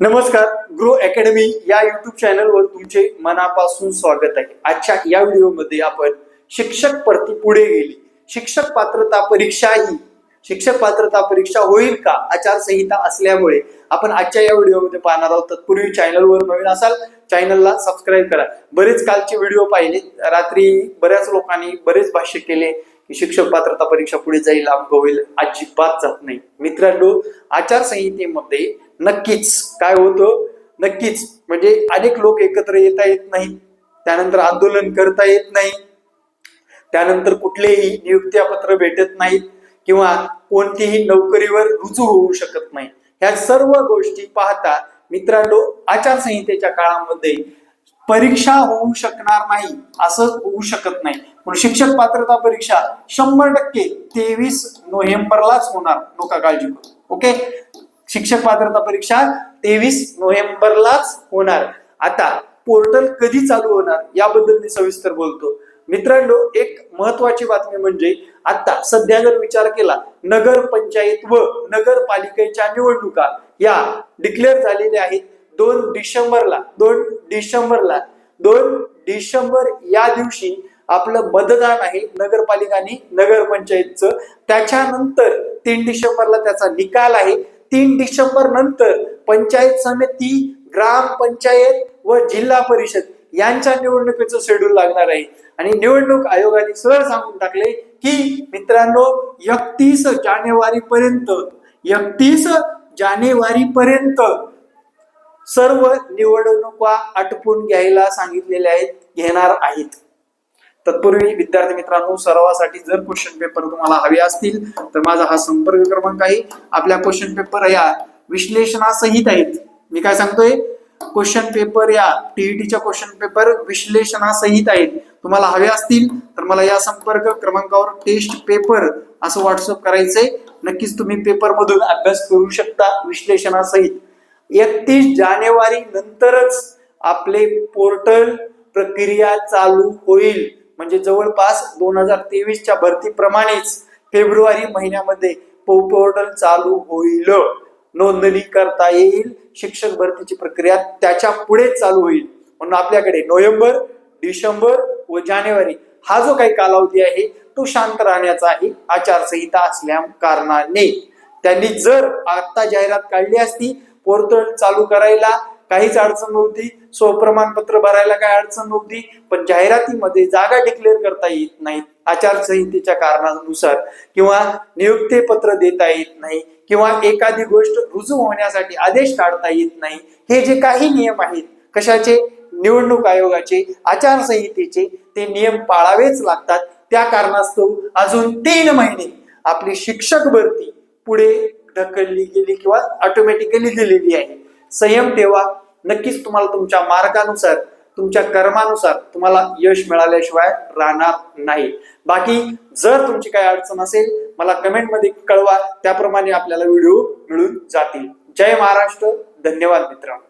नमस्कार grow academy या YouTube चॅनलवर तुमचे मनापासून स्वागत आहे. आजच्या या व्हिडिओमध्ये आपण शिक्षक परती पुढे गेली. शिक्षक पात्रता परीक्षा ही शिक्षक पात्रता परीक्षा होईल का? आचारसंहिता असल्यामुळे आपण आजच्या या व्हिडिओमध्ये पाहणार आहोत. तत्पूर्वी चॅनलवर नवीन असाल चॅनलला सबस्क्राईब करा. बरेच कालचे व्हिडिओ पाहिले. रात्री बऱ्याच लोकांनी बरेच भाष्य केले. शिक्षक पात्रता परीक्षा पुढे जाईल अमुक होईल अजिबात जात नाही. मित्रांनो आचारसंहितेमध्ये नक्कीच काय होतं? नक्कीच म्हणजे अनेक लोक एकत्र येता येत नाहीत त्यानंतर आंदोलन करता येत नाही. त्यानंतर कुठलेही नियुक्त्यापत्र भेटत नाहीत किंवा कोणतीही नोकरीवर रुजू होऊ शकत नाही. ह्या सर्व गोष्टी पाहता मित्रांनो आचारसंहितेच्या काळामध्ये परीक्षा होऊ शकणार नाही असं होऊ शकत नाही. पण शिक्षक पात्रता परीक्षा शंभर टक्के तेवीस नोव्हेंबरलाच होणार नका काळजी करू. ओके? शिक्षक पात्रता परीक्षा तेवीस नोव्हेंबरलाच होणार. आता पोर्टल कधी चालू होणार याबद्दल मी सविस्तर बोलतो. मित्रांनो एक महत्वाची बातमी म्हणजे आता सध्या जर विचार केला नगर पंचायत व नगरपालिकेच्या निवडणुका या डिक्लेअर झालेल्या आहेत. दोन डिसेंबरला दोन डिसेंबरला दोन डिसेंबर या दिवशी आपलं मतदान आहे नगरपालिका आणि नगरपंचायतचं. त्याच्यानंतर तीन डिसेंबरला त्याचा निकाल आहे. तीन डिसेंबर नंतर पंचायत समिती ग्रामपंचायत व जिल्हा परिषद यांच्या निवडणुकीचं शेड्यूल लागणार आहे. आणि निवडणूक आयोगाने सरळ सांगून टाकले की मित्रांनो एकतीस जानेवारी पर्यंत एकतीस जानेवारी पर्यंत सर्व निवडणुका आटपून घ्यायला सांगितलेल्या आहेत घेणार आहेत. तत्पूर्वी विद्यार्थी मित्रांनो सरावासाठी जर क्वेश्चन पेपर तुम्हाला हवे असतील तर माझा हा संपर्क क्रमांक आहे. आपल्या क्वेश्चन पेपर या विश्लेषणासहित आहेत. मी काय सांगतोय? क्वेश्चन पेपर या टीईटीच्या क्वेश्चन पेपर विश्लेषणासहित आहेत. तुम्हाला हवे असतील तर मला या संपर्क क्रमांकावर टेस्ट पेपर असं व्हॉट्सअप करायचंय. नक्कीच तुम्ही पेपर मधून अभ्यास करू शकता विश्लेषणासहित. एकतीस जानेवारी नंतरच आपले पोर्टल प्रक्रिया चालू होईल. म्हणजे जवळपास दोन हजार तेवीसच्या भरतीप्रमाणेच फेब्रुवारी महिन्यामध्ये पो- पोर्टल चालू होईल. नोंदणी करता येईल. शिक्षक भरतीची प्रक्रिया त्याच्या पुढे चालू होईल. म्हणून आपल्याकडे नोव्हेंबर डिसेंबर व जानेवारी हा जो काही कालावधी आहे तो शांत राहण्याचा आहे आचारसंहिता असल्या कारणाने. त्यांनी जर आता जाहिरात काढली असती पोर्टल चालू करायला काहीच अडचण नव्हती. स्वप्रमाणपत्र भरायला काही अडचण नव्हती. पण जाहिरातीमध्ये जागा डिक्लेअर करता येत नाहीत. आचारसंहितेच्या कारणानुसार किंवा नियुक्ती पत्र देता येत नाही किंवा एखादी गोष्ट रुजू होण्यासाठी आदेश काढता येत नाही. हे जे काही नियम आहेत कशाचे? निवडणूक आयोगाचे आचारसंहितेचे ते नियम पाळावेच लागतात. त्या कारणास्तव अजून तीन महिने आपली शिक्षक भरती पुढे ढकलली गेली किंवा ऑटोमॅटिकली दिलेली आहे. संयम ठेवा. नक्कीच तुम्हाला तुमच्या मार्गानुसार तुमच्या कर्मानुसार तुम्हाला यश मिळाल्याशिवाय राहणार नाही. बाकी जर तुमची काही अडचण असेल मला कमेंटमध्ये कळवा. त्याप्रमाणे आपल्याला व्हिडिओ मिळून जातील. जय महाराष्ट्र. धन्यवाद मित्रांनो.